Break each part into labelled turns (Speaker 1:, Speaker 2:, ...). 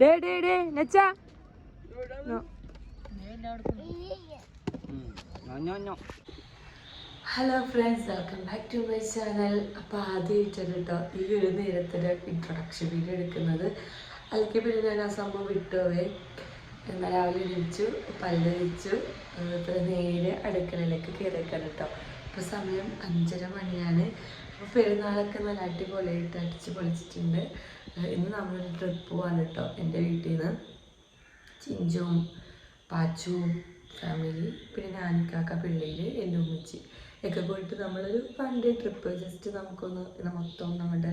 Speaker 1: Day ഡേ ഡേ നെച്ചാ hello friends welcome back to my channel അപ്പോൾ ആദ്യമായിട്ടാണ് കേട്ടോ ഈ ഒരു നേരത്തിന്റെ ഇൻട്രൊഡക്ഷൻ വീഡിയോ എടുക്കുന്നത്. അല്ലെങ്കിൽ പിന്നെ ഞാൻ ആ സംഭവം വിട്ടുപോയി എന്നാൽ രാവിലെ എണീച്ചു പല്ല് കഴിച്ചു ഇപ്പോൾ നേരെ അടുക്കളയിലേക്ക് കയറിയേക്കാണ് കേട്ടോ ഇപ്പോൾ സമയം അഞ്ചര മണിയാണ്. അപ്പോൾ പെരുന്നാളൊക്കെ നല്ല അടിപൊളിയായിട്ട് അടിച്ച് പൊളിച്ചിട്ടുണ്ട്. ഇന്ന് നമ്മളൊരു ട്രിപ്പ് പോവാണ് കേട്ടോ എന്റെ വീട്ടിൽ നിന്ന് ചിഞ്ചും പാച്ചുവും ഫാമിലി പിന്നെ ഞാനിക്കാക്ക പിള്ളേര് എന്റെ ഉമ്മച്ചി. ഒക്കെ പോയിട്ട് നമ്മളൊരു വൺ ഡേ ട്രിപ്പ് ജസ്റ്റ് നമുക്കൊന്ന് മൊത്തം നമ്മുടെ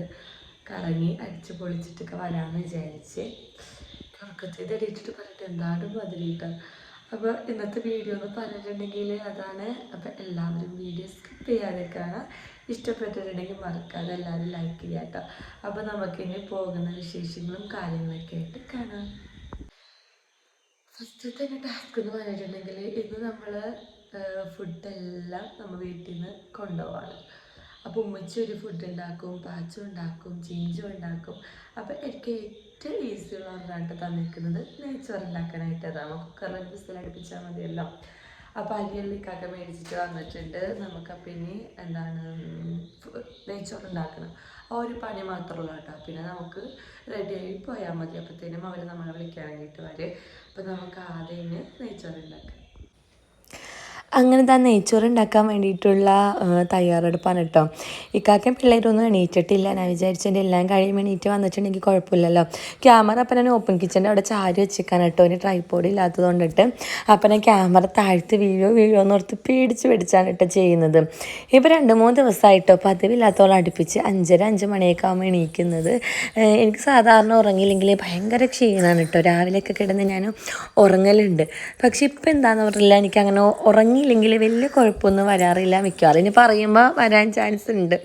Speaker 1: കറങ്ങി അടിച്ച് പൊളിച്ചിട്ടൊക്കെ വരാമെന്ന് വിചാരിച്ച് ഉറക്കത്തിൽ തെളിയിച്ചിട്ട് പറഞ്ഞിട്ട് എന്താണ് മതിലിട്ട അപ്പോൾ ഇന്നത്തെ വീഡിയോ എന്ന് പറഞ്ഞിട്ടുണ്ടെങ്കിൽ അതാണ്. അപ്പോൾ എല്ലാവരും വീഡിയോ സ്കിപ്പ് ചെയ്യാതെ കാണാം. ഇഷ്ടപ്പെട്ടിട്ടുണ്ടെങ്കിൽ മറക്കാതെ എല്ലാവരും ലൈക്ക് ചെയ്യാം കേട്ടോ അപ്പോൾ നമുക്കിനി പോകുന്ന വിശേഷങ്ങളും കാര്യങ്ങളൊക്കെ ആയിട്ട് കാണാം. ഫസ്റ്റ് തന്നെ ടാസ്ക് എന്ന് പറഞ്ഞിട്ടുണ്ടെങ്കിൽ ഇന്ന് നമ്മൾ ഫുഡെല്ലാം നമ്മൾ വീട്ടിൽ നിന്ന് കൊണ്ടുപോവാണ്. അപ്പോൾ ഉമ്മച്ചി ഒരു ഫുഡ് ഉണ്ടാക്കും പാച്ചു ഉണ്ടാക്കും ചിഞ്ചു ഉണ്ടാക്കും അപ്പോൾ എനിക്ക് ഏറ്റവും ഈസി ഉള്ള ഒന്നായിട്ട് തന്നിരിക്കുന്നത്. നെയ്ച്ചോറ് ഉണ്ടാക്കാനായിട്ട് അതാണ് കുക്കറിൽ വിസിൽ അടുപ്പിച്ചാൽ മതിയല്ലോ. അപ്പോൾ അരിയള്ളിക്കാക്ക മേടിച്ചിട്ട് വന്നിട്ടുണ്ട്. നമുക്ക് പിന്നെ എന്താണ് നെയ്ച്ചോറ് ഉണ്ടാക്കണം ആ ഒരു പണി മാത്രമുള്ളൂ കേട്ടോ പിന്നെ നമുക്ക് റെഡിയായി പോയാൽ മതി. അപ്പോഴത്തേനും അവർ നമ്മളെ വിളിക്കാൻ വേണ്ടിയിട്ട് വരും. അപ്പോൾ നമുക്ക് ആദ്യം നെയ്ച്ചോറ് ഉണ്ടാക്കാം അങ്ങനെ താൻ നെയ്ച്ചോറ് ഉണ്ടാക്കാൻ വേണ്ടിയിട്ടുള്ള തയ്യാറെടുപ്പാണ് കേട്ടോ ഇക്കാക്കൻ പിള്ളേരൊന്നും എണീറ്റിട്ടില്ല. ഞാൻ വിചാരിച്ചതിന്റെ എല്ലാം കഴിയും. എണീറ്റ് വന്നിട്ടുണ്ടെങ്കിൽ കുഴപ്പമില്ലല്ലോ. ക്യാമറ അപ്പം ഞാൻ ഓപ്പൺ കിച്ചന്റെ അവിടെ ചാരി വെച്ചേക്കാൻ കേട്ടോ ഇനി ട്രൈപോഡ് ഇല്ലാത്തത് കൊണ്ടിട്ട് അപ്പം ഞാൻ ക്യാമറ താഴ്ത്ത് വീഴോ വീഴോ എന്ന് ഓർത്ത് പേടിച്ച് പേടിച്ചാണ് കേട്ടോ ചെയ്യുന്നത്. ഇപ്പോൾ രണ്ട് മൂന്ന് ദിവസമായിട്ടോ പതിവില്ലാത്തോളം അടുപ്പിച്ച് അഞ്ചര അഞ്ച് മണിയൊക്കെ ആകുമ്പോൾ എണീക്കുന്നത്. എനിക്ക് സാധാരണ ഉറങ്ങിയില്ലെങ്കിൽ ഭയങ്കര ക്ഷീണമാണ് കേട്ടോ രാവിലെയൊക്കെ കിടന്ന് ഞാൻ ഉറങ്ങലുണ്ട്. പക്ഷേ ഇപ്പം എന്താണെന്ന് പറഞ്ഞില്ല. എനിക്ക് അങ്ങനെ ഉറങ്ങിയില്ലെങ്കിൽ വലിയ കുഴപ്പമൊന്നും വരാറില്ല മിക്കവാറും. ഇനി പറയുമ്പോൾ വരാൻ ചാൻസ് ഉണ്ട്.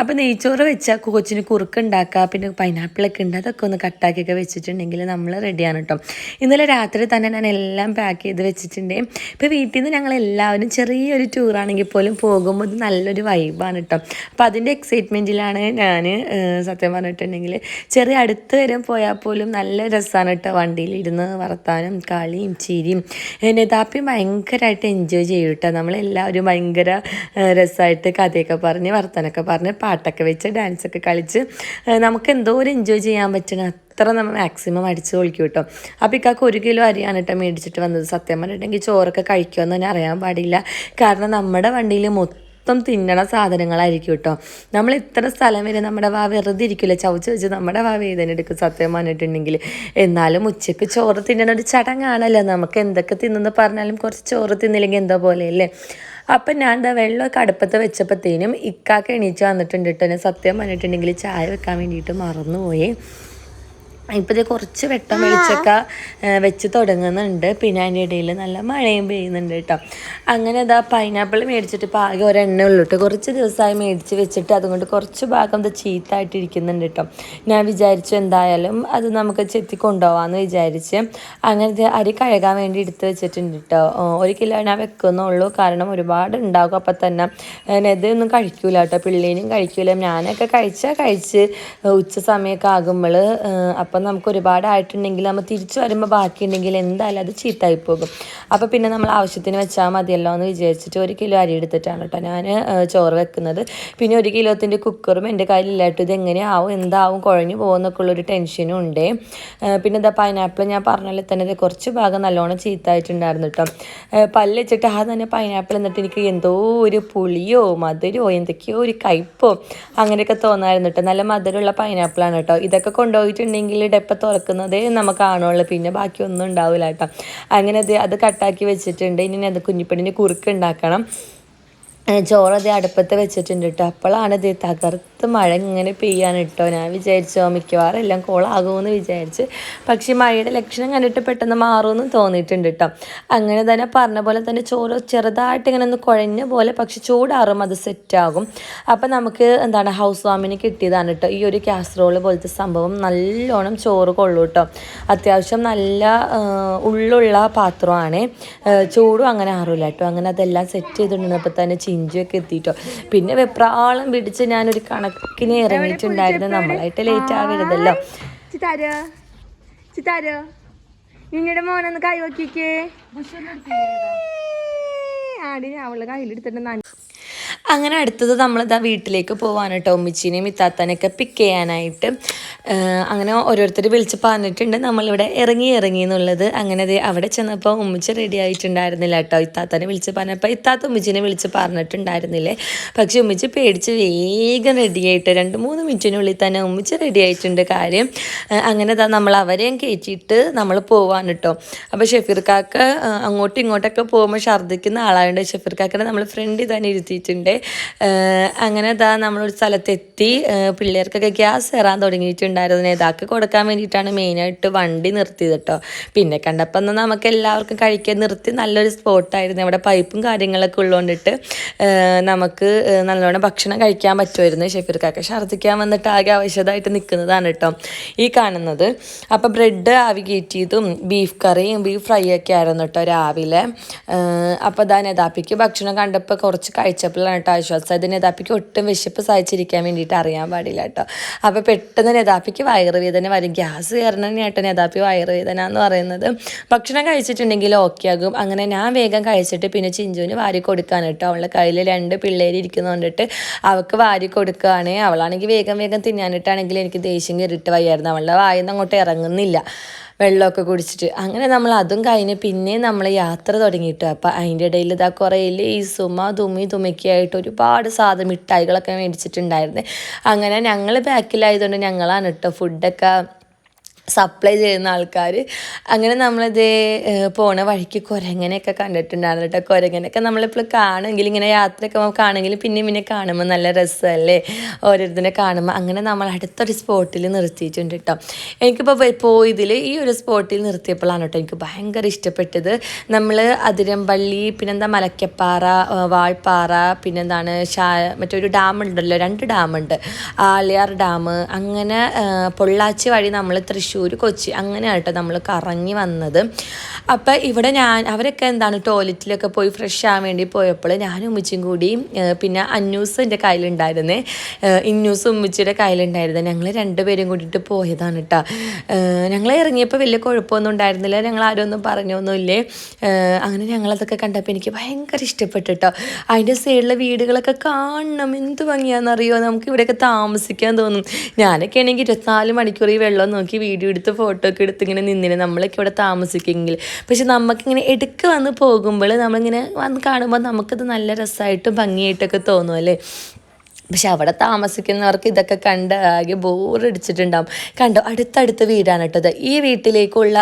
Speaker 1: അപ്പോൾ നെയ്ച്ചോറ് വെച്ചാൽ കൊച്ചിന് കുറുക്ക് ഉണ്ടാക്കുക പിന്നെ പൈനാപ്പിളൊക്കെ ഉണ്ട് അതൊക്കെ ഒന്ന് കട്ടാക്കിയൊക്കെ വെച്ചിട്ടുണ്ടെങ്കിൽ നമ്മൾ റെഡിയാണ് കേട്ടോ ഇന്നലെ രാത്രി തന്നെ ഞാൻ എല്ലാം പാക്ക് ചെയ്ത് വെച്ചിട്ടുണ്ട്. ഇപ്പോൾ വീട്ടിൽ നിന്ന് ഞങ്ങൾ എല്ലാവരും ചെറിയൊരു ടൂറാണെങ്കിൽ പോലും പോകുമ്പോൾ ഇത് നല്ലൊരു വൈബാണ് കേട്ടോ അപ്പോൾ അതിന്റെ എക്സൈറ്റ്മെന്റിലാണ് ഞാൻ സത്യം പറഞ്ഞിട്ടുണ്ടെങ്കിൽ ചെറിയ അടുത്ത് വരെ പോയാൽ പോലും നല്ല രസമാണ് കേട്ടോ വണ്ടിയിലിരുന്ന് വർത്താനം കളിയും ചിരിയും. താപ്പി ഭയങ്കരമായിട്ട് എൻജോയ് ചെയ്യും കേട്ടോ നമ്മളെല്ലാവരും ഭയങ്കര രസമായിട്ട് കഥയൊക്കെ പറഞ്ഞ് വർത്താനൊക്കെ പറഞ്ഞ് പാട്ടൊക്കെ വെച്ച് ഡാൻസൊക്കെ കളിച്ച് നമുക്ക് എന്തോ ഒരു എൻജോയ് ചെയ്യാൻ പറ്റണ അത്ര നമ്മൾ മാക്സിമം അടിച്ച് പൊളിക്കും കേട്ടോ. അപ്പോൾ ഇക്കാക്ക് ഒരു കിലോ അരിയാണ് കേട്ടോ മേടിച്ചിട്ട് വന്നത്. സത്യം പറഞ്ഞിട്ടുണ്ടെങ്കിൽ ചോറൊക്കെ കഴിക്കുമെന്ന് തന്നെ അറിയാൻ പാടില്ല. കാരണം നമ്മുടെ വണ്ടിയിൽ മൊത്തം മൊത്തം തിന്നണ സാധനങ്ങളായിരിക്കും കേട്ടോ. നമ്മൾ ഇത്ര സ്ഥലം വരെ നമ്മുടെ വാ വെറുതെ ഇരിക്കില്ല ചവച്ച് വെച്ച് നമ്മുടെ വാ വേദന എടുക്കും സത്യം പറഞ്ഞിട്ടുണ്ടെങ്കിൽ. എന്നാലും ഉച്ചയ്ക്ക് ചോറ് തിന്നണ ഒരു ചടങ്ങാണല്ലോ. നമുക്ക് എന്തൊക്കെ തിന്നെന്ന് പറഞ്ഞാലും കുറച്ച് ചോറ് തിന്നില്ലെങ്കിൽ എന്തോ പോലെയല്ലേ അപ്പം ഞാൻ എന്താ വെള്ളമൊക്കെ അടുപ്പത്ത് വെച്ചപ്പോഴത്തേനും ഇക്കാക്ക് എണീച്ച് വന്നിട്ടുണ്ട് കേട്ടോ സത്യം പറഞ്ഞിട്ടുണ്ടെങ്കിൽ ചായ വെക്കാൻ വേണ്ടിയിട്ട് മറന്നുപോയി. ഇപ്പോഴത്തെ കുറച്ച് വെട്ടം വെളിച്ചൊക്കെ വെച്ച് തുടങ്ങുന്നുണ്ട്. പിന്നെ അതിന്റെ ഇടയിൽ നല്ല മഴയും പെയ്യുന്നുണ്ട് കേട്ടോ. അങ്ങനെ ഇതാ പൈനാപ്പിൾ മേടിച്ചിട്ട് ഇപ്പോൾ ആകെ ഒരെണ്ണ ഉള്ളൂ കേട്ടോ. കുറച്ച് ദിവസമായി മേടിച്ച് വെച്ചിട്ട് അതുകൊണ്ട് കുറച്ച് ഭാഗം ഇത് ചീത്തായിട്ടിരിക്കുന്നുണ്ട് കേട്ടോ. ഞാൻ വിചാരിച്ചു എന്തായാലും അത് നമുക്ക് ചെത്തി കൊണ്ടുപോകാമെന്ന് വിചാരിച്ച് അങ്ങനത്തെ അരി കഴുകാൻ വേണ്ടി എടുത്ത് വെച്ചിട്ടുണ്ട് കേട്ടോ. ഒരു കിലോ ഞാൻ വെക്കുന്നുള്ളൂ. കാരണം ഒരുപാട് ഉണ്ടാകും. അപ്പം തന്നെ ഇതൊന്നും കഴിക്കൂല കേട്ടോ. പിള്ളേനും കഴിക്കൂല. ഞാനൊക്കെ കഴിച്ചാൽ കഴിച്ച് ഉച്ച സമയമൊക്കെ ആകുമ്പോൾ അപ്പം നമുക്ക് ഒരുപാട് ആയിട്ടുണ്ടെങ്കിൽ നമ്മൾ തിരിച്ചു വരുമ്പോൾ ബാക്കിയുണ്ടെങ്കിൽ എന്തായാലും അത് ചീത്തായി പോകും അപ്പോൾ പിന്നെ നമ്മൾ ആവശ്യത്തിന് വെച്ചാൽ മതിയല്ലോ എന്ന് വിചാരിച്ചിട്ട് ഒരു കിലോ അരി എടുത്തിട്ടാണ് കേട്ടോ ഞാൻ ചോറ് വെക്കുന്നത്. പിന്നെ ഒരു കിലോത്തിന്റെ കുക്കറും എന്റെ കയ്യിലില്ലാട്ടോ ഇത് എങ്ങനെയാവും എന്താവും കുഴഞ്ഞു പോകുന്നൊക്കെ ഉള്ളൊരു ടെൻഷനും ഉണ്ട്. പിന്നെ എന്താ പൈനാപ്പിൾ ഞാൻ പറഞ്ഞാൽ തന്നെ ഇത് കുറച്ച് ഭാഗം നല്ലോണം ചീത്തായിട്ടുണ്ടായിരുന്നു കേട്ടോ. പല്ലിച്ചിട്ട് ആ തന്നെ പൈനാപ്പിൾ എന്നിട്ട് എനിക്ക് എന്തോ ഒരു പുളിയോ മധുരമോ എന്തൊക്കെയോ ഒരു കയ്പോ അങ്ങനെയൊക്കെ തോന്നായിരുന്നു കേട്ടോ. നല്ല മധുരമുള്ള പൈനാപ്പിളാണ് കേട്ടോ. ഇതൊക്കെ കൊണ്ടുപോയിട്ടുണ്ടെങ്കിൽ ഡെപ്പ തുറക്കുന്നതേ നമുക്ക് കാണുള്ളൂ പിന്നെ ബാക്കിയൊന്നും ഉണ്ടാവില്ല കേട്ടോ. അങ്ങനെ അത് അത് കട്ടാക്കി വെച്ചിട്ടുണ്ട്. ഇനി അത് കുഞ്ഞിപ്പണിന്റെ കുറുക്ക് ഉണ്ടാക്കണം. ഏഹ് അതേ അടുപ്പത്ത് വെച്ചിട്ടുണ്ട് കേട്ടോ അപ്പോഴാണ് ഇത് തകർത്ത് മഴ ഇങ്ങനെ പെയ്യാൻ കേട്ടോ ഞാൻ വിചാരിച്ചോ മിക്കവാറും എല്ലാം കോളാകുമെന്ന് വിചാരിച്ച്. പക്ഷേ മഴയുടെ ലക്ഷണം കണ്ടിട്ട് പെട്ടെന്ന് മാറുമെന്ന് തോന്നിയിട്ടുണ്ട് കേട്ടോ അങ്ങനെ തന്നെ പറഞ്ഞ പോലെ തന്നെ ചോറ് ചെറുതായിട്ട് ഇങ്ങനെ ഒന്ന് കുഴഞ്ഞ പോലെ പക്ഷെ ചൂടാറും അത് സെറ്റാകും. അപ്പം നമുക്ക് എന്താണ് ഹൗസ് വാമിന് കിട്ടിയതാണ് കേട്ടോ ഈ ഒരു കാസറോൾ പോലത്തെ സംഭവം നല്ലോണം ചോറ് കൊള്ളു കേട്ടോ അത്യാവശ്യം നല്ല ഉള്ളുള്ള പാത്രമാണ്. ചൂടും അങ്ങനെ ആറില്ല കേട്ടോ അങ്ങനെ അതെല്ലാം സെറ്റ് ചെയ്തിട്ടുണ്ടപ്പോൾ തന്നെ ചിഞ്ചുമൊക്കെ എത്തിയിട്ടോ. പിന്നെ വെപ്രാളം പിടിച്ച് ഞാനൊരു കണക്കിന് ഇറങ്ങിയിട്ടുണ്ടായിരുന്നു. നമ്മളായിട്ട് ലേറ്റ് ആവരുതല്ലോ.
Speaker 2: ചിത്താരോ? ചിത്താരോ? നിങ്ങളുടെ മോനൊന്ന് കൈ നോക്കിക്കേ. ആടി ഞാൻ അവളുടെ കയ്യിലെടുത്തിട്ട്
Speaker 1: അങ്ങനെ അടുത്തത് നമ്മൾ നമ്മളിതാ വീട്ടിലേക്ക് പോവാണ് കേട്ടോ ഉമ്മിച്ചിനെയും ഇത്താത്തനെയൊക്കെ പിക്ക് ചെയ്യാനായിട്ട് അങ്ങനെ ഓരോരുത്തർ വിളിച്ച് പറഞ്ഞിട്ടുണ്ട് നമ്മളിവിടെ ഇറങ്ങി ഇറങ്ങി എന്നുള്ളത്. അങ്ങനെ അവിടെ ചെന്നപ്പോൾ ഉമ്മിച്ച് റെഡി ആയിട്ടുണ്ടായിരുന്നില്ല കേട്ടോ ഇത്താത്തനെ വിളിച്ച് പറഞ്ഞപ്പോൾ ഇത്താത്ത ഉമ്മിച്ചിനെ വിളിച്ച് പറഞ്ഞിട്ടുണ്ടായിരുന്നില്ലേ? പക്ഷേ ഉമ്മിച്ച് പേടിച്ച് വേഗം റെഡിയായിട്ട് രണ്ട് മൂന്ന് മിനിറ്റിനുള്ളിൽ തന്നെ ഉമ്മിച്ച് റെഡി ആയിട്ടുണ്ട് കാര്യം. അങ്ങനെ ദാ നമ്മൾ അവരെയും കയറ്റിയിട്ട് നമ്മൾ പോവാൻ കേട്ടോ അപ്പോൾ ഷെഫീർ കാക്ക അങ്ങോട്ടും ഇങ്ങോട്ടൊക്കെ പോകുമ്പോൾ ഛർദ്ദിക്കുന്ന ആളായതുകൊണ്ട് ഷെഫീർ കാക്കനെ നമ്മൾ ഫ്രണ്ടിൽ തന്നെ ഇരുത്തിയിട്ടുണ്ട്. അങ്ങനെ ദാ നമ്മളൊരു സ്ഥലത്തെത്തി. പിള്ളേർക്കൊക്കെ ഗ്യാസ് കയറാൻ തുടങ്ങിയിട്ടുണ്ടായിരുന്നു. നേതാക്ക് കൊടുക്കാൻ വേണ്ടിയിട്ടാണ് മെയിനായിട്ട് വണ്ടി നിർത്തിയത് കേട്ടോ പിന്നെ കണ്ടപ്പോൾ എന്നാൽ നമുക്ക് എല്ലാവർക്കും കഴിക്കാൻ നിർത്തി നല്ലൊരു സ്പോട്ടായിരുന്നു അവിടെ പൈപ്പും കാര്യങ്ങളൊക്കെ ഉള്ളതുകൊണ്ടിട്ട് നമുക്ക് നല്ലോണം ഭക്ഷണം കഴിക്കാൻ പറ്റുമായിരുന്നു. ഷെഫീർക്കൊക്കെ ഛർദ്ദിക്കാൻ വന്നിട്ട് ആകെ ആവശ്യമായിട്ട് നിൽക്കുന്നതാണ് കേട്ടോ ഈ കാണുന്നത്. അപ്പോൾ ബ്രെഡ് ആവി കയറ്റിയതും ബീഫ് കറിയും ബീഫ് ഫ്രൈ ഒക്കെ ആയിരുന്നു കേട്ടോ രാവിലെ. അപ്പോൾ ഇതാ നെതാപ്പിക്ക് ഭക്ഷണം കണ്ടപ്പോൾ കുറച്ച് കഴിച്ചപ്പോഴാണ് കേട്ടോ ആശ്വാസം ഇത് നെതാപ്പിക്ക് ഒട്ടും വിശപ്പ് സഹിച്ചിരിക്കാൻ വേണ്ടിയിട്ട് അറിയാൻ പാടില്ല കേട്ടോ. അപ്പോൾ പെട്ടെന്ന് നെതാപ്പിക്ക് വയറുവേദന വരും. ഗ്യാസ് കയറണം കേട്ടോ നെതാപ്പി വയറുവേദന എന്ന് പറയുന്നത്. ഭക്ഷണം കഴിച്ചിട്ടുണ്ടെങ്കിൽ ഓക്കെ ആകും. അങ്ങനെ ഞാൻ വേഗം കഴിച്ചിട്ട് പിന്നെ ചിഞ്ചുവിന് വാരി കൊടുക്കാൻ കേട്ടോ. അവളുടെ കയ്യിൽ രണ്ട് പിള്ളേർ ഇരിക്കുന്നുണ്ടിട്ട് അവൾക്ക് വാരി കൊടുക്കുകയാണ് അവളാണെങ്കിൽ വേഗം വേഗം തിന്നാനിട്ടാണെങ്കിൽ എനിക്ക് ദേഷ്യം കയറിയിട്ട് വയ്യായിരുന്നു. അവളുടെ വായിന്ന് അങ്ങോട്ട് ഇറങ്ങുന്നില്ല. വെള്ളമൊക്കെ കുടിച്ചിട്ട്. അങ്ങനെ നമ്മൾ അതും കഴിഞ്ഞ് പിന്നെ നമ്മൾ യാത്ര തുടങ്ങിയിട്ടു. അപ്പം അതിന്റെ ഇടയിൽ ഇതാ കുറേ ഈ സുമ തുമ്മി തുമ്മിക്കായിട്ട് ഒരുപാട് സാധനം മിഠായികളൊക്കെ മേടിച്ചിട്ടുണ്ടായിരുന്നു. അങ്ങനെ ഞങ്ങൾ ബാക്കിലായതുകൊണ്ട് ഞങ്ങളാണ് കേട്ടോ ഫുഡൊക്കെ സപ്ലൈ ചെയ്യുന്ന ആൾക്കാർ അങ്ങനെ നമ്മളിത് പോണ വഴിക്ക് കുരങ്ങനെയൊക്കെ കണ്ടിട്ടുണ്ടായിരുന്നു കേട്ടോ കുരങ്ങനെയൊക്കെ നമ്മളിപ്പോൾ കാണുമെങ്കിൽ ഇങ്ങനെ യാത്രയൊക്കെ കാണുമെങ്കിൽ പിന്നെ പിന്നെ കാണുമ്പോൾ നല്ല രസമല്ലേ ഓരോരുത്തരെ കാണുമ്പോൾ അങ്ങനെ നമ്മൾ അടുത്തൊരു സ്പോട്ടിൽ നിർത്തിയിട്ടുണ്ട് കേട്ടോ എനിക്കിപ്പോൾ പോയതിൽ ഈ ഒരു സ്പോട്ടിൽ നിർത്തിയപ്പോഴാണ് കേട്ടോ എനിക്ക് ഭയങ്കര ഇഷ്ടപ്പെട്ടത്. നമ്മൾ അതിരമ്പള്ളി പിന്നെന്താ മലക്കപ്പാറ വാൾപ്പാറ പിന്നെന്താണ് ഷാ മറ്റൊരു ഡാം ഉണ്ടല്ലോ രണ്ട് ഡാമുണ്ട് ആളിയാർ ഡാം. അങ്ങനെ പൊള്ളാച്ചി വഴി നമ്മൾ തൃശ്ശൂർ കൊച്ചി അങ്ങനെ കേട്ടോ നമ്മൾ കറങ്ങി വന്നത്. അപ്പം ഇവിടെ ഞാൻ അവരൊക്കെ എന്താണ് ടോയ്ലറ്റിലൊക്കെ പോയി ഫ്രഷ് ആവാൻ വേണ്ടി പോയപ്പോൾ ഞാനും ഉമ്മച്ചും കൂടി പിന്നെ അന്നൂസ് എന്റെ കയ്യിലുണ്ടായിരുന്നേ. ഇന്നൂസ് ഉമ്മച്ചിയുടെ കയ്യിലുണ്ടായിരുന്നു. ഞങ്ങൾ രണ്ടുപേരും കൂടിയിട്ട് പോയതാണ് കേട്ടോ ഞങ്ങൾ ഇറങ്ങിയപ്പോൾ വലിയ കുഴപ്പമൊന്നും ഉണ്ടായിരുന്നില്ല. ഞങ്ങൾ ആരും ഒന്നും പറഞ്ഞൊന്നുമില്ലേ. അങ്ങനെ ഞങ്ങളതൊക്കെ കണ്ടപ്പോൾ എനിക്ക് ഭയങ്കര ഇഷ്ടപ്പെട്ടു കേട്ടോ അതിന്റെ സൈഡിലെ വീടുകളൊക്കെ കാണണം. എന്ത് ഭംഗിയാണെന്നറിയോ? നമുക്ക് ഇവിടെയൊക്കെ താമസിക്കാൻ തോന്നും. ഞാനൊക്കെ ആണെങ്കിൽ ഇരുപത്തിനാല് മണിക്കൂർ ഈ വെള്ളം നോക്കി വീഡിയോ എടുത്ത് ഫോട്ടോ ഒക്കെ എടുത്ത് ഇങ്ങനെ നിന്നിന്. നമ്മളൊക്കെ ഇവിടെ താമസിക്കുമെങ്കിൽ. പക്ഷെ നമുക്കിങ്ങനെ എടുക്ക് വന്ന് പോകുമ്പോൾ നമ്മളിങ്ങനെ വന്ന് കാണുമ്പോൾ നമുക്കത് നല്ല രസമായിട്ടും ഭംഗിയായിട്ടൊക്കെ തോന്നും അല്ലേ? പക്ഷെ അവിടെ താമസിക്കുന്നവർക്ക് ഇതൊക്കെ കണ്ട് ആകെ ബോറടിച്ചിട്ടുണ്ടാവും. കണ്ടോ? അടുത്തടുത്ത വീടാണ് കേട്ടത് ഈ വീട്ടിലേക്കുള്ള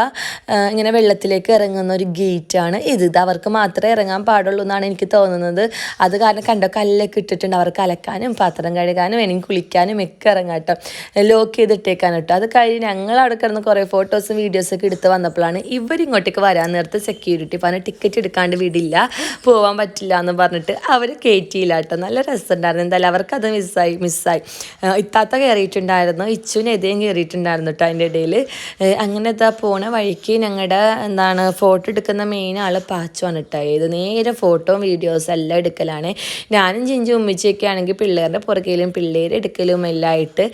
Speaker 1: ഇങ്ങനെ വെള്ളത്തിലേക്ക് ഇറങ്ങുന്ന ഒരു ഗേറ്റാണ് ഇത്. ഇത് അവർക്ക് മാത്രമേ ഇറങ്ങാൻ പാടുള്ളൂ എന്നാണ് എനിക്ക് തോന്നുന്നത്. അത് കാരണം കണ്ടോ? കല്ലൊക്കെ ഇട്ടിട്ടുണ്ട്. അവർക്ക് അലക്കാനും പാത്രം കഴുകാനും എനിക്ക് കുളിക്കാനും ഒക്കെ ഇറങ്ങാം കേട്ടോ. ലോക്ക് ചെയ്തിട്ടേക്കാൻ കേട്ടോ. അത് കഴിഞ്ഞ് ഞങ്ങൾ അവിടെ കിടന്ന് കുറേ ഫോട്ടോസും വീഡിയോസൊക്കെ എടുത്ത് വന്നപ്പോഴാണ് ഇവരിങ്ങോട്ടേക്ക് വരാൻ നേരത്തെ സെക്യൂരിറ്റി പറഞ്ഞ് ടിക്കറ്റ് എടുക്കാണ്ട് വിടില്ല പോകാൻ പറ്റില്ല എന്ന് പറഞ്ഞിട്ട് അവർ കയറ്റിയില്ല കേട്ടോ. നല്ല രസമുണ്ടായിരുന്നു. എന്തായാലും അവർക്കത് മിസ്സായി മിസ്സായി. ഇത്താത്ത കയറിയിട്ടുണ്ടായിരുന്നു ഇച്ചുവിന് എതേം കയറിയിട്ടുണ്ടായിരുന്നു കേട്ടോ അതിന്റെ ഇടയിൽ അങ്ങനെ എന്താ പോണ വഴിക്ക് ഞങ്ങളുടെ എന്താണ് ഫോട്ടോ എടുക്കുന്ന മെയിൻ ആൾ പാച്ചുവാണ് കേട്ടോ ഏത് നേരെ ഫോട്ടോയും വീഡിയോസ് എല്ലാം എടുക്കലാണ്. ഞാനും ചിഞ്ചു ഉമ്മിച്ചൊക്കെ ആണെങ്കിൽ പിള്ളേരുടെ പുറകിലും പിള്ളേരെ എടുക്കലും എല്ലാം ആയിട്ട്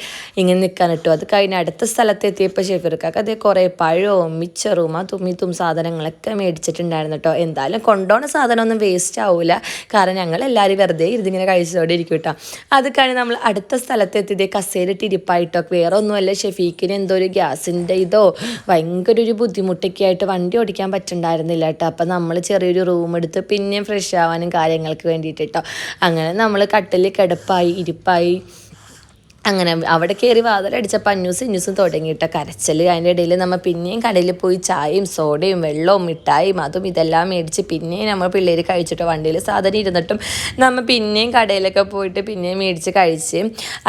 Speaker 1: ഇങ്ങനെ നിൽക്കാൻ കിട്ടും അത് കഴിഞ്ഞ് അടുത്ത സ്ഥലത്തെത്തിയപ്പോൾ ഷെഫിർക്കൊക്കെ അതേ കുറേ പഴവും മിച്ചറും ആ തുമ്മിത്തും സാധനങ്ങളൊക്കെ മേടിച്ചിട്ടുണ്ടായിരുന്നു കേട്ടോ എന്തായാലും കൊണ്ടുപോകുന്ന സാധനമൊന്നും വേസ്റ്റ് ആവില്ല കാരണം ഞങ്ങൾ എല്ലാവരും വെറുതെ ഇരുന്നിങ്ങനെ കഴിച്ചതോടെ ഇരിക്കും കേട്ടോ അത് കഴിഞ്ഞ് നമ്മൾ അടുത്ത സ്ഥലത്തെത്തിയത് കസേരയിട്ട് ഇരിപ്പായിട്ടോ. വേറെ ഒന്നുമല്ല ഷെഫീക്കിന് എന്തോ ഒരു ഗ്യാസിന്റെ ഇതോ ഭയങ്കര ഒരു ബുദ്ധിമുട്ടൊക്കെ ആയിട്ട് വണ്ടി ഓടിക്കാൻ പറ്റുണ്ടായിരുന്നില്ല കേട്ടോ. അപ്പം നമ്മൾ ചെറിയൊരു റൂം എടുത്ത് പിന്നെയും ഫ്രഷ് ആവാനും കാര്യങ്ങൾക്ക് വേണ്ടിയിട്ട് കേട്ടോ. അങ്ങനെ നമ്മൾ കട്ടിൽ കിടപ്പായി ഇരിപ്പായി. അങ്ങനെ അവിടെ കയറി വാതിലടിച്ചപ്പോൾ അന്യൂസും ഇന്യൂസും തുടങ്ങിയിട്ട. കരച്ചൽ അതിന്റെ ഇടയിൽ നമ്മൾ പിന്നെയും കടയിൽ പോയി ചായയും സോഡയും വെള്ളവും മിഠായും അതും ഇതെല്ലാം മേടിച്ച് പിന്നെയും നമ്മൾ പിള്ളേർ കഴിച്ചിട്ട് വണ്ടിയിൽ സാധനം ഇരുന്നിട്ടും നമ്മൾ പിന്നെയും കടയിലൊക്കെ പോയിട്ട് പിന്നെയും മേടിച്ച് കഴിച്ച്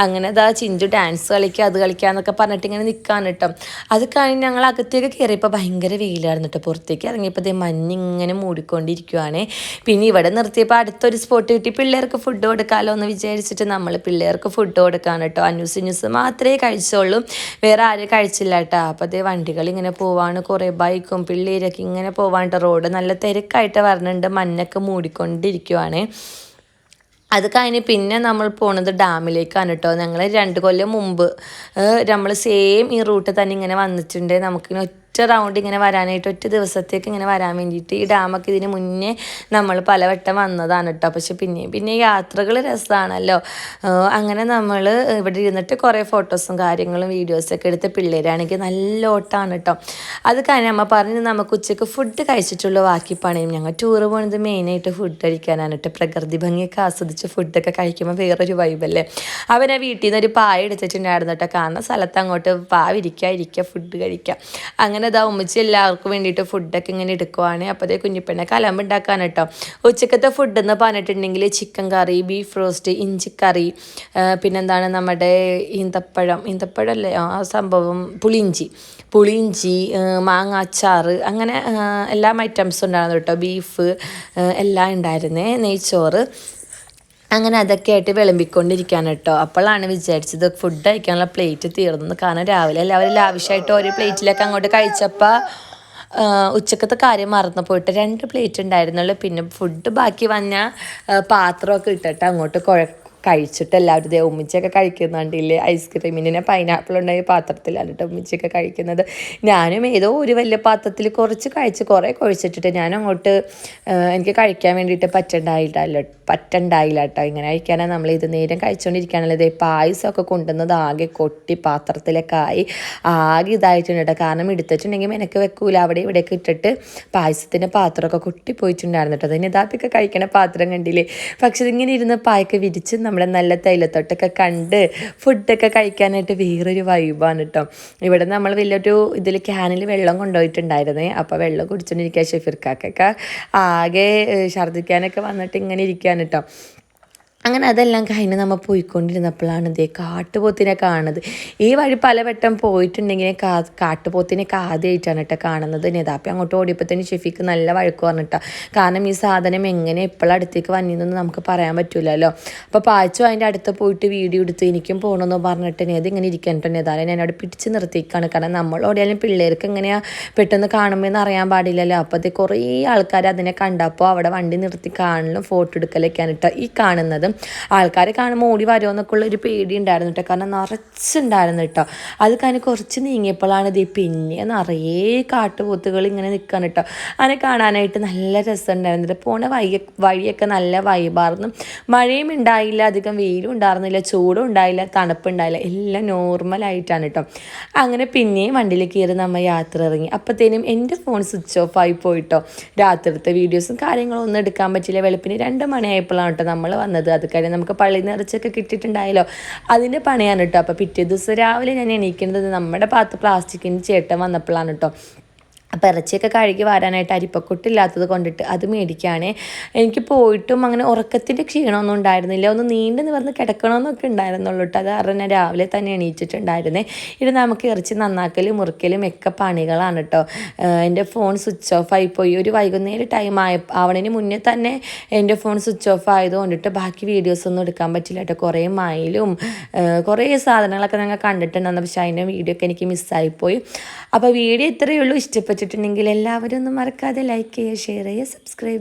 Speaker 1: അങ്ങനെ അതാ ചിഞ്ചു ഡാൻസ് കളിക്കുക അത് കളിക്കുക എന്നൊക്കെ പറഞ്ഞിട്ട് ഇങ്ങനെ നിൽക്കാൻ കേട്ടോ അത് കഴിഞ്ഞ് ഞങ്ങൾ അകത്തേക്ക് കയറിയപ്പോൾ ഭയങ്കര വെയിലായിരുന്നു കേട്ടോ പുറത്തേക്ക് ഇറങ്ങിയപ്പോൾ ദേ മഞ്ഞിങ്ങനെ മൂടിക്കൊണ്ടിരിക്കുവാണ്. പിന്നെ ഇവിടെ നിർത്തിയപ്പോൾ അടുത്തൊരു സ്പോട്ട് കിട്ടി. പിള്ളേർക്ക് ഫുഡ് കൊടുക്കാമല്ലോ എന്ന് വിചാരിച്ചിട്ട് നമ്മൾ പിള്ളേർക്ക് ഫുഡ് കൊടുക്കാൻ കേട്ടോ അന്യൂസ് ന്യൂസ് മാത്രമേ കഴിച്ചുള്ളൂ. വേറെ ആരും കഴിച്ചില്ല കേട്ടോ. അപ്പോൾ അതേ വണ്ടികൾ ഇങ്ങനെ പോവാണ്. കുറേ ബൈക്കും പിള്ളേരൊക്കെ ഇങ്ങനെ പോവാണ്ട് റോഡ് നല്ല തിരക്കായിട്ട് വരണുണ്ട്. മഞ്ഞൊക്കെ മൂടിക്കൊണ്ടിരിക്കുവാണ്. അത് കഴിഞ്ഞ് പിന്നെ നമ്മൾ പോണത് ഡാമിലേക്കാണ് കേട്ടോ. ഞങ്ങൾ രണ്ട് കൊല്ലം മുമ്പ് നമ്മൾ സെയിം ഈ റൂട്ട് തന്നെ ഇങ്ങനെ വന്നിട്ടുണ്ട്. നമുക്കിങ്ങനെ ഒറ്റ റൗണ്ട് ഇങ്ങനെ വരാനായിട്ട് ഒറ്റ ദിവസത്തേക്ക് ഇങ്ങനെ വരാൻ വേണ്ടിയിട്ട് ഈ ഡാമൊക്കെ ഇതിന് മുന്നേ നമ്മൾ പലവട്ടം വന്നതാണ് കേട്ടോ. പക്ഷെ പിന്നെ പിന്നെ യാത്രകൾ രസമാണല്ലോ അങ്ങനെ നമ്മൾ ഇവിടെ ഇരുന്നിട്ട് കുറേ ഫോട്ടോസും കാര്യങ്ങളും വീഡിയോസൊക്കെ എടുത്ത് പിള്ളേരാണെങ്കിൽ നല്ല ഓട്ടമാണ് കേട്ടോ. അത് കഴിഞ്ഞ് അമ്മ പറഞ്ഞ് നമുക്ക് ഉച്ചയ്ക്ക് ഫുഡ് കഴിച്ചിട്ടുള്ള ബാക്കി പണിയും. ഞങ്ങൾ ടൂറ് പോകുന്നത് മെയിനായിട്ട് ഫുഡ് കഴിക്കാനാണ് കേട്ടോ. പ്രകൃതി ഭംഗിയൊക്കെ ആസ്വദിച്ച് ഫുഡൊക്കെ കഴിക്കുമ്പോൾ വേറൊരു വൈബല്ലേ അവനെ വീട്ടിൽ നിന്ന് ഒരു പായ എടുത്തിട്ടുണ്ടായിരുന്നു കേട്ടോ. കാരണം സ്ഥലത്ത് അങ്ങോട്ട് പാവിരിക്കുക ഇരിക്കുക ഫുഡ് കഴിക്കുക അങ്ങനെ ഇതാ ഉമ്മച്ചി എല്ലാവർക്കും വേണ്ടിയിട്ട് ഫുഡൊക്കെ ഇങ്ങനെ എടുക്കുവാണ്. അപ്പോൾ അതേ കുഞ്ഞിപ്പെണ്ണ കലമ്പ് ഉണ്ടാക്കാൻ കേട്ടോ. ഉച്ചക്കത്തെ ഫുഡ് എന്ന് പറഞ്ഞിട്ടുണ്ടെങ്കിൽ ചിക്കൻ കറി ബീഫ് റോസ്റ്റ് ഇഞ്ചിക്കറി പിന്നെന്താണ് നമ്മുടെ ഈന്തപ്പഴം. ഈന്തപ്പഴം അല്ലേ? ആ സംഭവം പുളിഞ്ചി പുളിഞ്ചി മാങ്ങ അച്ചാർ അങ്ങനെ എല്ലാ ഐറ്റംസും ഉണ്ടായിരുന്നു കേട്ടോ. ബീഫ് എല്ലാം ഉണ്ടായിരുന്നേ നെയ്ച്ചോറ്. അങ്ങനെ അതൊക്കെ ആയിട്ട് വിളമ്പിക്കൊണ്ടിരിക്കുകയാണ് കേട്ടോ അപ്പോഴാണ് വിചാരിച്ചത് ഫുഡ് കഴിക്കാനുള്ള പ്ലേറ്റ് തീർന്നു കാരണം രാവിലെ എല്ലാവരും ആവശ്യമായിട്ട് ഓരോ പ്ലേറ്റിലൊക്കെ അങ്ങോട്ട് കഴിച്ചപ്പോൾ ഉച്ചക്കത്തെ കാര്യം മറന്നു പോയിട്ട് രണ്ട് പ്ലേറ്റ് ഉണ്ടായിരുന്നുള്ളൂ. പിന്നെ ഫുഡ് ബാക്കി വന്ന പാത്രമൊക്കെ ഇട്ടിട്ട് അങ്ങോട്ട് കുഴ കഴിച്ചിട്ട് എല്ലാവരും ഇതേ ഉമ്മിച്ചൊക്കെ കഴിക്കുന്നുണ്ടില്ലേ ഐസ്ക്രീമിന് പൈനാപ്പിൾ ഉണ്ടായ പാത്രത്തിലാണ് കേട്ടോ ഉമ്മിച്ചൊക്കെ കഴിക്കുന്നത്. ഞാനും ഏതോ ഒരു വലിയ പാത്രത്തിൽ കുറച്ച് കഴിച്ച് കുറേ കുഴിച്ചിട്ടിട്ട് ഞാൻ അങ്ങോട്ട് എനിക്ക് കഴിക്കാൻ വേണ്ടിയിട്ട് പറ്റണ്ടായിട്ടല്ലോ. പറ്റണ്ടായില്ല കേട്ടോ. ഇങ്ങനെ കഴിക്കാനാണ് നമ്മൾ ഇത് നേരം കഴിച്ചുകൊണ്ടിരിക്കുകയാണല്ലോ ഇതേ പായസമൊക്കെ കൊണ്ടുവന്നത് ആകെ കൊട്ടി പാത്രത്തിലൊക്കെ ആയി ആകെ ഇതായിട്ടുണ്ട് കേട്ടോ. കാരണം എടുത്തിട്ടുണ്ടെങ്കിൽ എനിക്ക് വെക്കൂല. അവിടെ ഇവിടെയൊക്കെ ഇട്ടിട്ട് പായസത്തിന്റെ പാത്രമൊക്കെ കൊട്ടി പോയിട്ടുണ്ടായിരുന്നു കേട്ടോ. അതിന് ഇതാപ്പൊക്കെ കഴിക്കണ പാത്രം കണ്ടില്ലേ? പക്ഷെ ഇതിങ്ങനെ ഇരുന്ന് പായൊക്കെ വിരിച്ച് നമ്മുടെ നല്ല തൈലത്തൊട്ടൊക്കെ കണ്ട് ഫുഡൊക്കെ കഴിക്കാനായിട്ട് വേറൊരു വൈബാണ് കേട്ടോ. ഇവിടെ നമ്മൾ വലിയൊരു ഇതിൽ ക്യാനിൽ വെള്ളം കൊണ്ടുപോയിട്ടുണ്ടായിരുന്നേ. അപ്പോൾ വെള്ളം കുടിച്ചുകൊണ്ടിരിക്കുക ഷെഫിർക്കാക്കൊക്കെ. ആകെ ഛർദ്ദിക്കാനൊക്കെ വന്നിട്ട് ഇങ്ങനെ ഇരിക്കാൻ കേട്ടോ. അങ്ങനെ അതെല്ലാം കഴിഞ്ഞ് നമ്മൾ പോയിക്കൊണ്ടിരുന്നപ്പോഴാണ് ഇതേ കാട്ടുപോത്തിനെ കാണുന്നത്. ഈ വഴി പലവട്ടം പോയിട്ടുണ്ടെങ്കിൽ കാ കാട്ടുപോത്തിനെ ആദ്യമായിട്ടാണ് കേട്ടോ കാണുന്നത്. നേതാപ്പി അങ്ങോട്ട് ഓടിയപ്പോൾ തന്നെ ഷെഫിക്ക് നല്ല വഴക്ക് പറഞ്ഞിട്ടാ. കാരണം ഈ സാധനം എങ്ങനെ എപ്പോഴും അടുത്തേക്ക് വന്നിരുന്നെന്ന് നമുക്ക് പറയാൻ പറ്റില്ലല്ലോ അപ്പോൾ പാച്ചു അതിന്റെ അടുത്ത് പോയിട്ട് വീഡിയോ എടുത്ത് എനിക്കും പോകണമെന്ന് പറഞ്ഞിട്ട് നേത് ഇങ്ങനെ ഇരിക്കാൻ കേട്ടോ നേതാലും ഞാൻ അവിടെ പിടിച്ച് നിർത്തിക്കാണ്. കാരണം നമ്മൾ ഓടിയാലും പിള്ളേർക്ക് എങ്ങനെയാണ് പെട്ടെന്ന് കാണുമ്പോൾ അറിയാൻ പാടില്ലല്ലോ. അപ്പോൾ അത് കുറേ ആൾക്കാർ അതിനെ കണ്ടപ്പോൾ അവിടെ വണ്ടി നിർത്തി കാണലും ഫോട്ടോ എടുക്കലൊക്കെയാണ് കേട്ടോ ഈ കാണുന്നത്. ആൾക്കാരെ കാണുമ്പോൾ ഓടി വരുമോ എന്നൊക്കെ ഉള്ള ഒരു പേടി ഉണ്ടായിരുന്നു കേട്ടോ കാരണം നിറച്ചുണ്ടായിരുന്നു കേട്ടോ അത് കഴിഞ്ഞ് കുറച്ച് നീങ്ങിയപ്പോഴാണ് ഇത് പിന്നെ നിറയെ കാട്ടുപോത്തുകൾ ഇങ്ങനെ നിൽക്കാൻ കേട്ടോ അതിനെ കാണാനായിട്ട് നല്ല രസമുണ്ടായിരുന്നു. പോണ വഴി വഴിയൊക്കെ നല്ല വൈബായിരുന്നു മഴയും ഉണ്ടായില്ല അധികം വെയിലും ഉണ്ടായിരുന്നില്ല ചൂടും ഉണ്ടായില്ല തണുപ്പുണ്ടായില്ല. എല്ലാം നോർമലായിട്ടാണ് കേട്ടോ അങ്ങനെ പിന്നെയും വണ്ടിയിൽ കയറി നമ്മൾ യാത്ര ഇറങ്ങി. അപ്പോഴത്തേനും എന്റെ ഫോൺ സ്വിച്ച് ഓഫ് ആയി പോയിട്ടോ രാത്രിത്തെ വീഡിയോസും കാര്യങ്ങളും ഒന്നും എടുക്കാൻ പറ്റില്ല. വെളുപ്പിന് രണ്ട് മണിയായപ്പോഴാണ് കേട്ടോ നമ്മൾ വന്നത്. അത് കഴിഞ്ഞ് നമുക്ക് പള്ളി നിറച്ചൊക്കെ കിട്ടിയിട്ടുണ്ടായല്ലോ. അതിന്റെ പണിയാണ് കേട്ടോ അപ്പോൾ പിറ്റേ ദിവസം രാവിലെ ഞാൻ എണീക്കുന്നത് നമ്മുടെ പാത്ത് പ്ലാസ്റ്റിക്കിന്റെ ചേട്ടൻ വന്നപ്പോഴാണ് കേട്ടോ അപ്പം ഇറച്ചിയൊക്കെ കഴുകി വരാനായിട്ട് അരിപ്പക്കൊട്ടില്ലാത്തത് കൊണ്ടിട്ട് അത് മേടിക്കുകയാണ് എനിക്ക് പോയിട്ടും അങ്ങനെ ഉറക്കത്തിന്റെ ക്ഷീണമൊന്നും ഉണ്ടായിരുന്നില്ല. ഒന്ന് നീണ്ടു നിവർന്ന് കിടക്കണമെന്നൊക്കെ ഉണ്ടായിരുന്നുള്ളൂ കേട്ടോ അത് കാരണം രാവിലെ തന്നെ എണീറ്റിട്ടുണ്ടായിരുന്നേ. ഇത് നമുക്ക് ഇറച്ചി നന്നാക്കലും മുറിക്കലും ഒക്കെ പണികളാണ് കേട്ടോ എന്റെ ഫോൺ സ്വിച്ച് ഓഫ് ആയിപ്പോയി ഒരു വൈകുന്നേരം ടൈം ആയ ആവണതിന് മുന്നേ തന്നെ എന്റെ ഫോൺ സ്വിച്ച് ഓഫ് ആയതുകൊണ്ടിട്ട് ബാക്കി വീഡിയോസ് ഒന്നും എടുക്കാൻ പറ്റില്ല കേട്ടോ കുറേ മയിലും കുറേ സാധനങ്ങളൊക്കെ ഞങ്ങൾ കണ്ടിട്ടുണ്ടായിരുന്നു. പക്ഷേ അതിന്റെ വീഡിയോ ഒക്കെ എനിക്ക് മിസ്സായിപ്പോയി അപ്പോൾ വീഡിയോ ഇത്രയേ ഉള്ളൂ. ഇഷ്ടപ്പെട്ടിട്ടുണ്ടെങ്കിൽ എല്ലാവരും ഒന്ന് മറക്കാതെ ലൈക്ക് ചെയ്യുക ഷെയർ ചെയ്യുക സബ്സ്ക്രൈബ്